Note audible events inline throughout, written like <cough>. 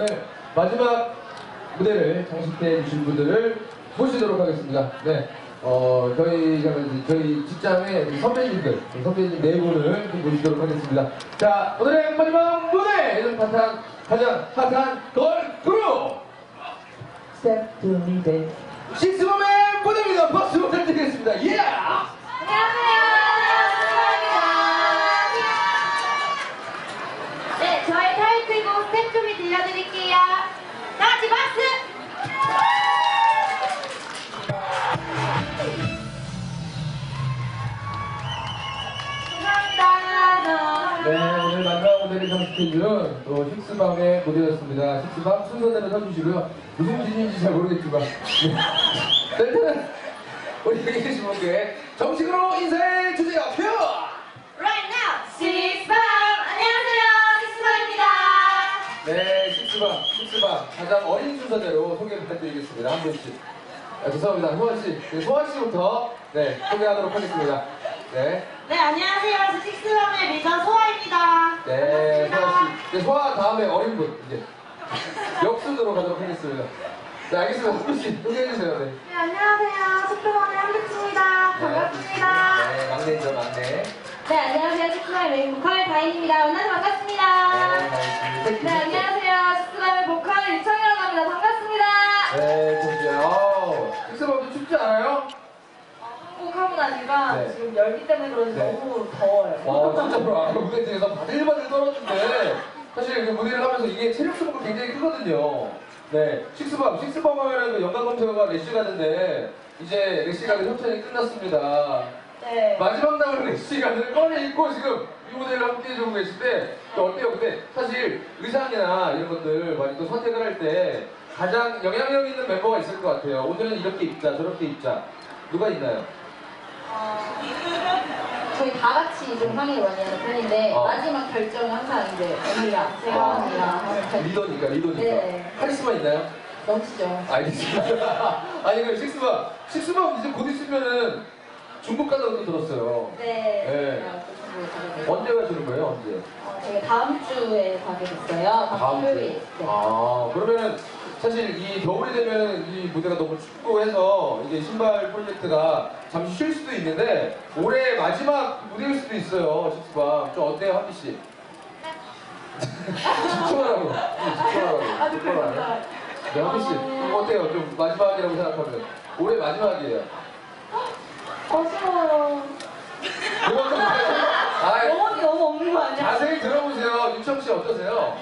오늘 마지막 무대를 장식해 주신 분들을 모시도록 하겠습니다. 네. 어, 저희가 저희 직장의 선배님들, 선배님 네 분을 좀 모시도록 하겠습니다. 자, 오늘의 마지막 무대! 예전 핫한, 가장 핫한 걸 그룹! Step to me, baby. 식스범의 무대입니다. 박수 부탁드리겠습니다. 예! 네, 식스밤의 무대였습니다. 식스밤 순서대로 서주시고요. 무슨 진인지 잘 모르겠지만. 네. 자, 일단은 우리 여기 계신 분께 정식으로 인사해 주세요. 표! Right now, 식스밤! 안녕하세요, 식스밤입니다. 네, 식스밤, 식스밤. 가장 어린 순서대로 소개 부탁드리겠습니다. 한 분씩. 아, 죄송합니다. 소아씨. 네, 소아씨부터 네, 소개하도록 하겠습니다. 네. 네, 안녕하세요. 식스밤의 리더 소아입니다. 네, 반갑습니다. 소아 씨. 네, 소아 다음에 어린 분. 이제. 역순으로 가도록 하겠습니다. 네, 알겠습니다. 한 분씩 소개해 주세요. 네. 네, 안녕하세요. 식스밤의 한빛입니다. 반갑습니다. 네, 막내죠, 막내. 네, 안녕하세요. 식스밤의 메인 보컬 다인입니다. 만나서 반갑습니다. 네, 네, 안녕하세요. 식스밤의 보컬 유청이라고 합니다. 반갑습니다. 네, 나니까 네. 지금 열기 때문에 그런지 네. 너무 더워요. 와, 진짜로 아까 무대 뒤에서 바들바들 떨었는데 사실 그 무대를 하면서 이게 체력 소모가 굉장히 크거든요. 네, 식스밤, 식스밤을 그 연관 검색어가 래시가드인데 이제 래시가드 협찬이 끝났습니다. 네. 마지막 남은 래시가드를 꺼내 입고 지금 이 무대를 함께 해주고 계신데 또 어때요? 근데 사실 의상이나 이런 것들 많이 또 선택을 할 때 가장 영향력 있는 멤버가 있을 것 같아요. 오늘은 이렇게 입자, 저렇게 입자. 누가 있나요? 저희 다 같이 좀 상의를 많이 하는 편인데 어. 마지막 결정은 항상 이제 언니랑 제가 어. 언니랑 하는 편 리더니까, 리더니까. 네. 카리스마 있나요? 넘치죠. 알겠습니다. <laughs> 아니 그 식스밤, 식스밤 이제 곧 있으면은 중국 가다고 또 들었어요. 네. 네. 언제 가시는 거예요? 언제? 어, 저희가 다음 주에 가게 됐어요. 다음 주에. 토요일. 네. 아 그러면은 사실 이 겨울이 되면 이 무대가 너무 춥고 해서 이게 신발 프로젝트가 잠시 쉴 수도 있는데 올해 마지막 무대일 수도 있어요. 식스밤 좀 어때요, 한비 씨? 집중하라고. 집중하라고. 집중하라고. 네, 한비 씨좀 어때요? 좀 마지막이라고 생각하면 올해 마지막이에요. <laughs> 아, 영혼이 너무 없는 거 아니야? 자세히 들어보세요. 윤청 씨 어떠세요?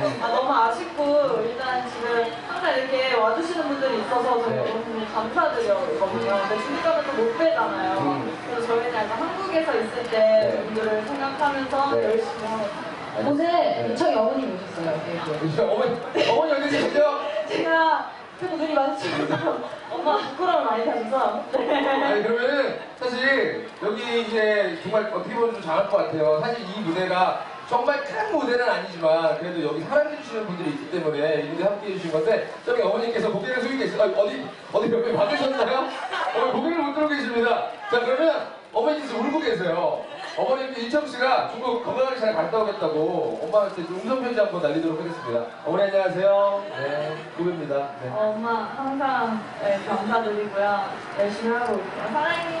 아, 너무 아쉽고, 일단 지금 항상 이렇게 와주시는 분들이 있어서 저희 네. 너무 감사드려거든요. 근데 중국가는 또못 빼잖아요. 음. 그래서 저희는 약간 한국에서 있을 때 네. 분들을 생각하면서 네. 열심히 하고. 오늘 유청이 어머님 오셨어요. 여기. <laughs> 어머니, 어머니 어디 계시죠? 제가 자꾸 눈이 마주치고 <laughs> 엄마 부끄러움 많이 타셔서 아니 그러면은 사실 여기 이제 정말 어떻게 보면 좀 잘할 것 같아요. 사실 이 무대가 정말 큰 무대는 아니지만 그래도 여기 사랑해 주시는 분들이 있기 때문에 이 무대 함께 해주신 건데 저기 어머니께서 고개를 숙이고 계시요 어디 어디 옆에 받으셨나요? 어머니 고개를 못 들고 계십니다. 자 그러면 어머니께서 울고 계세요. 어머님 인청 씨가 중국 건강하게 잘 갔다 오겠다고 엄마한테 좀 음성 편지 한번 날리도록 하겠습니다. 어머니 안녕하세요. 네, 후배입니다. 네. 어, 엄마 항상 네, 감사드리고요. 열심히 하고 있어요. 사랑해.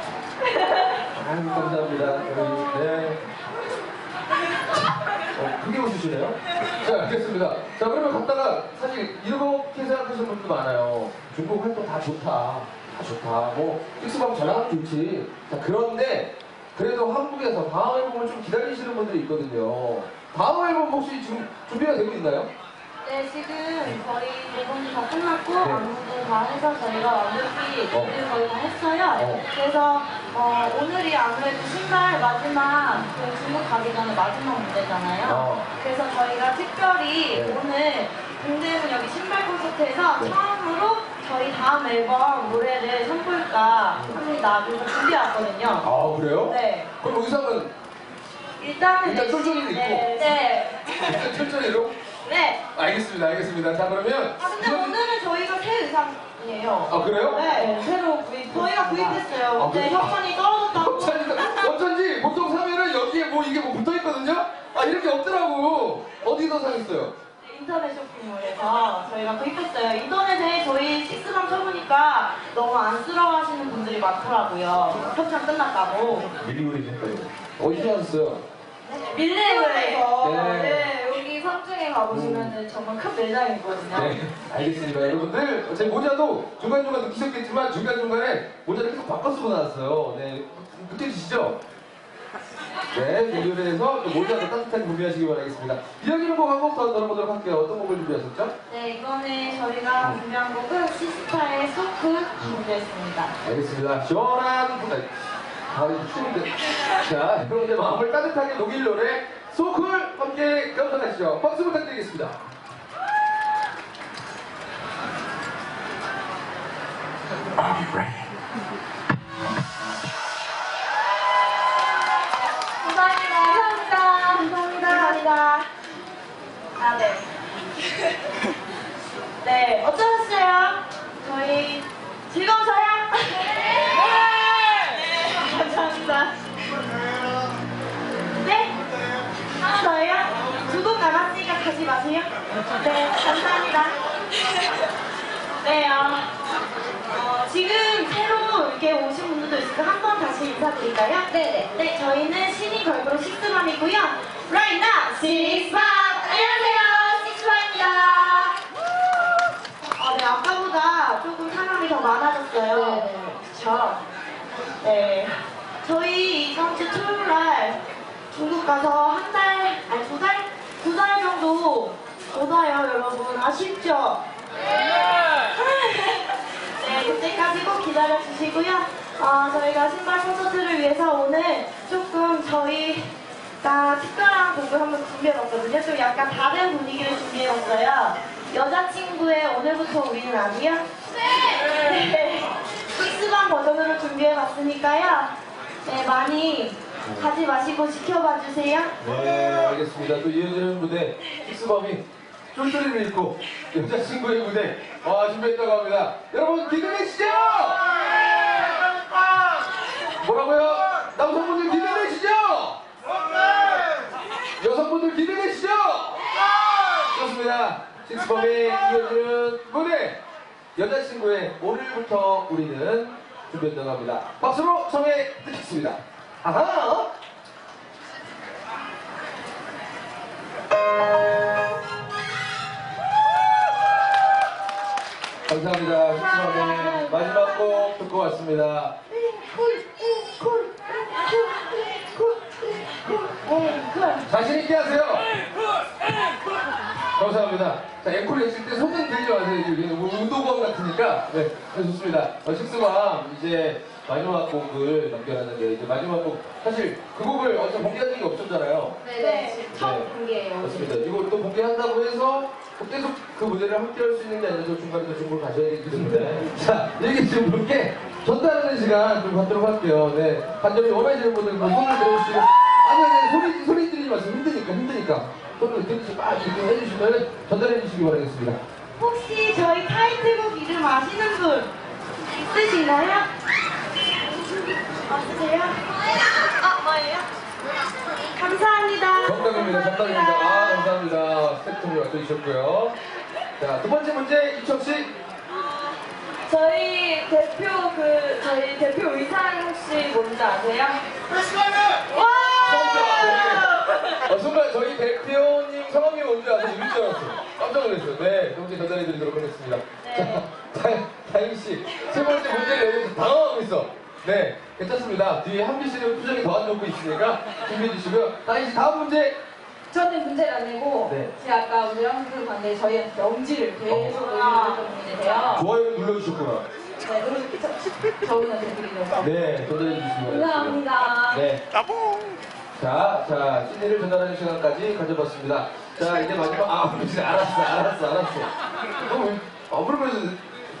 아유, 감사합니다. <laughs> 네. 어, 크게 웃으시네요? 자, 알겠습니다. 자, 그러면 갔다가 사실 이렇게 생각하시는 분도 많아요. 중국 활동 다 좋다. 다 좋다. 뭐, 잘 나가면 좋지. 자, 그런데 그래도 한국에서 다음 앨범을 좀 기다리시는 분들이 있거든요. 다음 앨범 혹시 지금 준비가 되고 있나요? 네, 지금 거의 앨범이 다 끝났고 네. 안무도 다 해서 저희가 완벽히 어. 준비를 거의 다 했어요. 어. 그래서 어, 오늘이 아무래도 신발 마지막 그 중국 가기 전에 마지막 무대잖아요. 어. 그래서 저희가 특별히 네. 오늘 동대문 여기 신발 콘서트에서 네. 처음으로 저희 다음 앨범 노래를 선보일까 합니다. 그래서 준비해왔거든요. 아, 그래요? 네. 그럼 의상은 일단은 일단 쫄쫄이도 입고. 네. 네. 천천히로? 네. 알겠습니다, 알겠습니다. 자, 그러면. 아 근데 이번- 오늘은 저희가 새 의상이에요. 아, 그래요? 네, 새로 구입. 저희가 구입했어요. 아, 근데 그래요? 협찬이 떨어졌다고. 어쩐지, 어쩐지 보통 사면은 여기에 뭐 이게 뭐 붙어 있거든요? 아 이렇게 없더라고. 어디서 사셨어요? 인터넷 쇼핑몰에서 저희가 구입했어요. 인터넷에 저희 식스방 쳐보니까 너무 안쓰러워하시는 분들이 많더라고요. 협찬 끝났다고. 밀리고리 색깔. 어디서 하셨어요? 밀레브에서. 네. 네, 삼층에 가보시면은 정말 큰 매장이거든요. 네, 알겠습니다. 여러분들, 제 모자도 중간중간 느끼셨겠지만 중간중간에 모자를 계속 바꿔 쓰고 나왔어요. 네, 느껴지시죠? 네, 또 모자도 따뜻하게 준비하시기 바라겠습니다. 이야기는 곡한곡더 들어보도록 할게요. 어떤 곡을 준비하셨죠? 네, 이번에 저희가 준비한 곡은 시스타의 소크 준비했습니다. 알겠습니다. 시원한 네. 아, 추운데. 자, 여러분들 마음을 따뜻하게 녹일 노래 소쿨 함께 감상하시죠. 박수 부탁드리겠습니다. 감사합 네, 감사합니다. 네, 어, 어, 지금 새로 이렇게 오신 분들도 있으니까 한 번 다시 인사드릴까요? 네네. 네, 저희는 신인 걸그룹 식스맘이고요. Right now, 식스맘! 안녕하세요, 식스맘입니다. 어, 네, 아까보다 조금 사람이 더 많아졌어요. 그쵸? 네. 저희 이번 주 토요일 날 중국 가서 한 달, 아니 두 달? 두 달 정도 못 와요, 여러분. 아쉽죠? 네, 그때까지 꼭 기다려 주시고요. 아, 저희가 신발 콘서트를 위해서 오늘 조금 저희가 특별한 곡을 한번 준비해봤거든요. 좀 약간 다른 분위기를 준비해봤어요. 여자친구의 오늘부터 우리는 아니야? 네! 식스방 버전으로 준비해봤으니까요. 네, 많이 가지 마시고 지켜봐 주세요. 네, 알겠습니다. 또 이어지는 무대, 식스범이 쫄쫄이를 입고 여자친구의 무대 와, 준비했다고 합니다. 여러분 기대되시죠? 뭐라고요? 남성분들 기대되시죠? 여성분들 기대되시죠? 좋습니다. 식스범의 이어지는 무대 여자친구의 오늘부터 우리는 준비했다고 합니다. 박수로 청해 듣겠습니다. 아하! 감사합니다. 식스범의 마지막 곡 듣고 왔습니다. 자신 있게 하세요. 감사합니다. 자, 앵콜 했을 때 손은 들지 마세요. 이게 뭐 운동권 같으니까. 네, 네, 좋습니다. 어, 식스밤 이제 마지막 곡을 넘겨놨는데, 이제 마지막 곡, 사실 그 곡을 어디서 공개한 적이 없었잖아요. 네네. 지금 처음 네. 공개예요. 맞습니다. 이걸 또 공개한다고 해서 계속 그 무대를 함께 할 수 있는 게 아니라 저 중간에 또 중국을 가셔야 되기 때문에 <laughs> 자, 이렇게 지금 분께 전달하는 시간 좀 갖도록 할게요. 네. 간절히 원하시는 분들 뭐 손을 들어주시고 아니, 아니, 소리, 소리 들리지 마세요. 힘드니까, 힘드니까. 들으시고 막 이렇게 해주시면 전달해 주시기 바라겠습니다. 혹시 저희 타이틀곡 이름 아시는 분 있으시나요? 없으세요? 아, 뭐예요? 감사합니다. 정답입니다. 정답입니다. 아, 감사합니다. 스태프분이 와주셨고요. 자, 두 번째 문제, 이청 씨. 저희 대표 그 저희 대표 의상 혹시 뭔지 아세요? 어, 순간 저희 대표님 성함이 뭔지 아세요? 이럴 줄 알았어요. 깜짝 놀랐어요. 네, 동시 전달해 드리도록 하겠습니다. 네. 자, 다- 다인 씨, 세 번째 문제를 여기서 당황하고 있어. 네, 괜찮습니다. 뒤에 한비 씨는 표정이 더 안 좋고 있으니까 준비해 주시고요. 다인 씨, 다음 문제. 저는 문제를 안 내고 네. 제가 아까 오늘 한국 봤는데 저희한테 영지를 계속 아. 올려주셨던 분인데요. 좋아요를 눌러주셨구나. 네, 너무 저분한테 드리려고. 네, 전달해 주시기 바랍니다. 감사합니다. 네. 자, 자, CD를 전달하는 시간까지 가져봤습니다. 자, 이제 마지막, 아, 진짜 <laughs> 알았어, 알았어, 알았어. 너무, 아, 그러면서,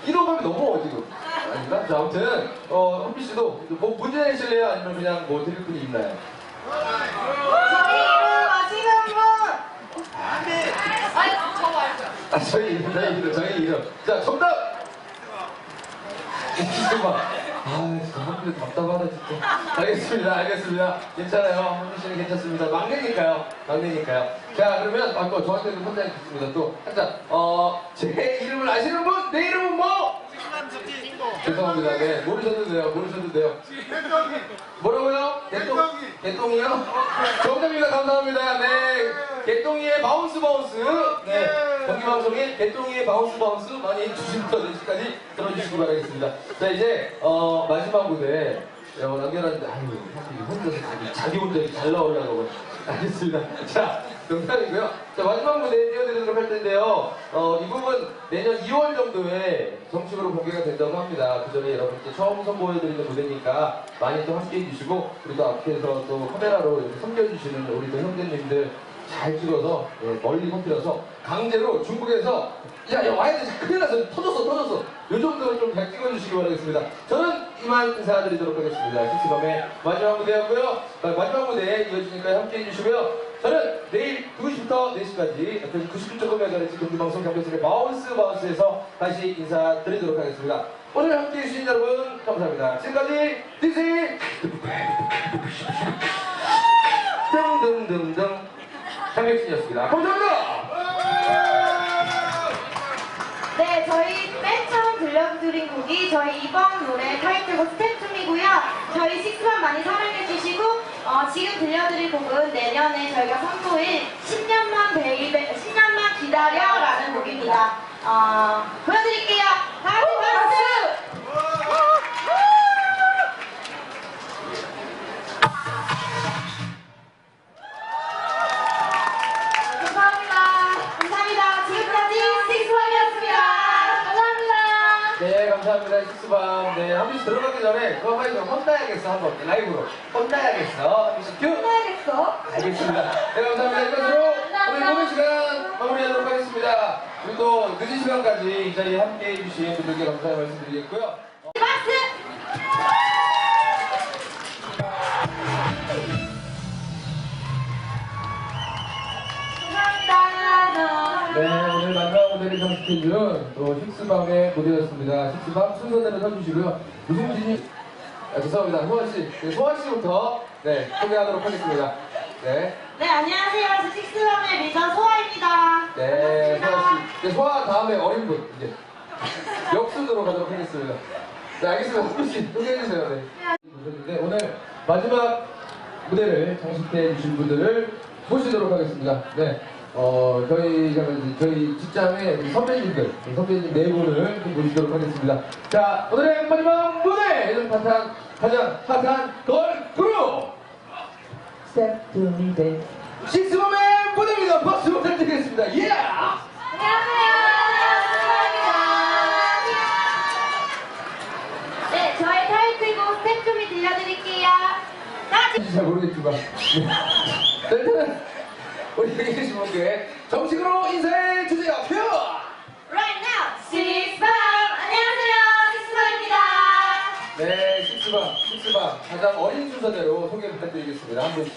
이러면 넘어와, 지금. 아닌가? 자, 아무튼, 어, 현비 씨도, 뭐, 문제 내실래요? 아니면 그냥 뭐 드릴 분이 있나요? 아, 저희 이름, 저희 이름, 저희 이름. 자, 정답! <laughs> 잠깐만. 아, 진짜 한국에 답답하다, 진짜. 알겠습니다, 알겠습니다. 괜찮아요. 한국 씨는 괜찮습니다. 막내니까요. 막내니까요. 자, 그러면, 아, 또 저한테도 혼자 있습니다. 또, 한 잔. 어, 제 이름을 아시는 분? 내 이름은 뭐? 죄송합니다. 네, 모르셔도 돼요. 모르셔도 돼요. 뭐라고요? 개똥, 개똥이요? 정답입니다. 감사합니다. 네. 개똥이의 바운스 바운스. 네. 경기 방송의 개똥이의 바운스 바운스 많이 주시부터 4시까지 들어주시기 바라겠습니다. 자, 이제, 어, 마지막 무대. 어, 남겨놨는데, 아유, 사실 혼자서 자기, 자기 혼자 잘 나오려고. 알겠습니다. 자, 농담이고요. 자, 마지막 무대 띄워드리도록 할 텐데요. 어, 이 부분 내년 2월 정도에 정식으로 공개가 된다고 합니다. 그 전에 여러분께 처음 선보여드리는 무대니까 많이 또 함께 해주시고, 또 앞에서 또 카메라로 섬겨주시는 우리 또 형제님들 잘 찍어서 예, 멀리 선들어서 강제로 중국에서 야, 야 와야 돼. 큰일 났어. 터졌어 터졌어. 요 정도로 좀잘 찍어주시기 바라겠습니다. 저는 이만 인사드리도록 하겠습니다. 시스밤의 마지막 무대였고요. 마- 마지막 무대 이어지니까 함께 해주시고요. 저는 내일 2시부터 4시까지 97.5MHz 경기방송 경찰의 바운스 바운스에서 다시 인사드리도록 하겠습니다 오늘 함께 해 주신 여러분 감사합니다 지금까지 DJ 등등등등 장혁신이었습니다. 감사합니다. 네, 저희 맨 처음 들려드린 곡이 저희 이번 노래 타이틀곡 스태프이고요. 저희 식스만 많이 사랑해주시고 어, 지금 들려드릴 곡은 내년에 저희가 선보일 10년만 베이베 10년만 기다려라는 곡입니다. 어, 보여드릴게요. 다 같이 박수! 감사합니다. 식스밤. 네, 한 번씩 들어가기 전에 그거 빨리 좀 혼나야겠어. 한번 라이브로. 혼나야겠어. 한 번씩 큐. 끝나야겠어. 알겠습니다. 네, 감사합니다. 이것으로 오늘 모든 시간 마무리하도록 하겠습니다. 그리고 또 늦은 시간까지 이 자리에 함께 해주신 분들께 감사의 말씀드리겠고요. 무대를 장식해준 또 식스밤의 무대였습니다. 식스밤 순서대로 서주시고요. 무슨 진이 아, 죄송합니다. 소환씨. 네, 소환씨부터 네, 소개하도록 하겠습니다. 네. 네, 안녕하세요. 저 식스밤의 리더 소아입니다. 네. 소환씨. 네, 소환 다음에 어린 분, 이제. 역순으로 가도록 하겠습니다. 네, 알겠습니다. 소환씨, 소개해주세요. 네. 오셨는데, 오늘 마지막 무대를 장식해 주신 분들을 모시도록 하겠습니다. 네. 어, 저희가 저희 직장의 선배님들, 선배님 네 분을 좀 모시도록 하겠습니다. 자, 오늘의 마지막 무대! 요즘 핫한, 가장 핫한 걸 그룹! 스태프입니다. 식스범의 무대입니다. 박수 부탁드리겠습니다. 예! 안녕하세요. 식스밤입니다. 네, 저희 타이틀곡 스텝 좀이 들려드릴게요. 잘 모르겠지만. 네. 자, 일단은 우리 분께 정식으로 인사해 주세요. 표! right now. 식스밤. 안녕하세요. 식스밤입니다. 네, 식스밤, 식스밤. 가장 어린 순서대로 소개 부탁드리겠습니다. 한 분씩.